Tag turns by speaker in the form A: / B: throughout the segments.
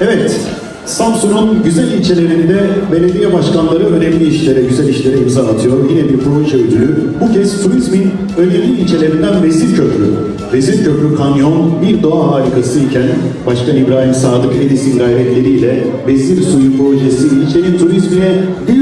A: Evet, Samsun'un güzel ilçelerinde belediye başkanları önemli işlere, güzel işlere imza atıyor. Yine bir proje ödülü. Bu kez turizmin önemli ilçelerinden Vezir Köprü. Vezir Köprü Kanyon bir doğa harikası iken Başkan İbrahim Sadık Edis'in gayretleriyle Vezir Suyu projesi ilçenin turizmine katkı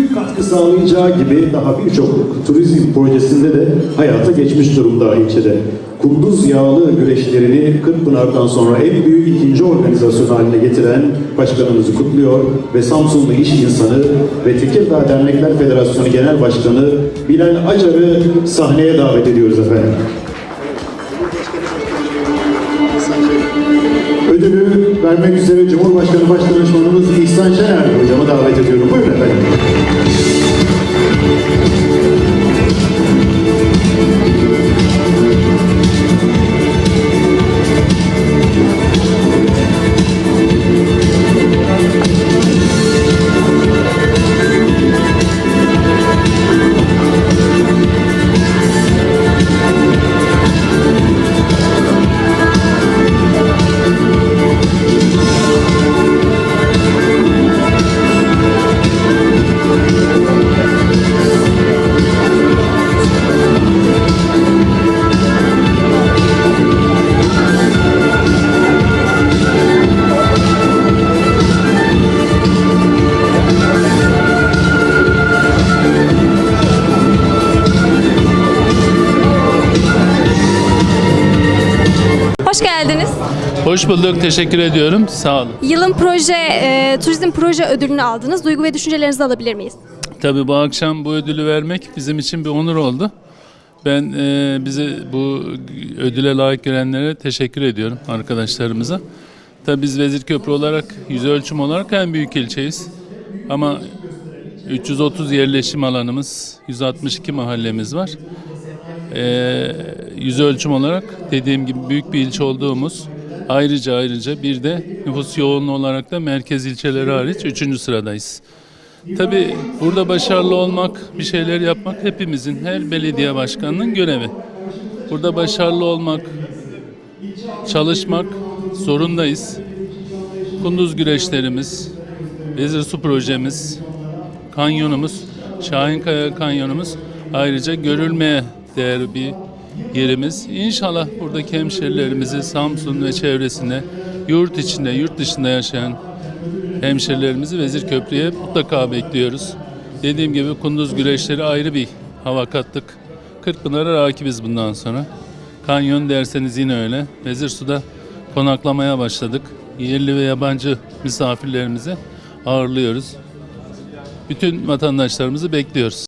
A: sağlayacağı gibi daha birçok turizm projesinde de hayata geçmiş durumda ilçede. Kunduz yağlı güreşlerini Kırkpınar'dan sonra en büyük ikinci organizasyon haline getiren başkanımızı kutluyor ve Samsunlu iş insanı ve Tekirdağ Dernekler Federasyonu Genel Başkanı Bilal Acar'ı sahneye davet ediyoruz efendim. Ödülü vermek üzere Cumhurbaşkanı Başdanışmanımız İhsan Şener hocamı davet ediyorum. Buyurun efendim.
B: Hoş geldiniz.
C: Hoş bulduk, teşekkür ediyorum. Sağ olun.
B: Yılın proje, e, turizm proje ödülünü aldınız. Duygu ve düşüncelerinizi alabilir miyiz?
C: Tabii bu akşam bu ödülü vermek bizim için bir onur oldu. Ben e, bizi bu ödüle layık görenlere teşekkür ediyorum arkadaşlarımıza. Tabii biz Vezirköprü olarak, yüz ölçüm olarak en büyük ilçeyiz. Ama 330 yerleşim alanımız, 162 mahallemiz var. E, yüz ölçüm olarak dediğim gibi büyük bir ilçe olduğumuz ayrıca ayrıca bir de nüfus yoğunluğu olarak da merkez ilçeleri hariç 3. sıradayız. Tabii burada başarılı olmak, bir şeyler yapmak hepimizin, her belediye başkanının görevi. Burada başarılı olmak, çalışmak zorundayız. Kunduz güreşlerimiz, Vezir Su projemiz, kanyonumuz, Şahinkaya kanyonumuz ayrıca görülmeye değer bir yerimiz. İnşallah buradaki hemşerilerimizi Samsun ve çevresinde, yurt içinde, yurt dışında yaşayan hemşerilerimizi Vezirköprü'ye mutlaka bekliyoruz. Dediğim gibi kunduz güreşleri ayrı bir hava kattık. Kırkpınar'a rakibiz bundan sonra. Kanyon derseniz yine öyle. Vezirsu'da konaklamaya başladık. Yerli ve yabancı misafirlerimizi ağırlıyoruz. Bütün vatandaşlarımızı bekliyoruz.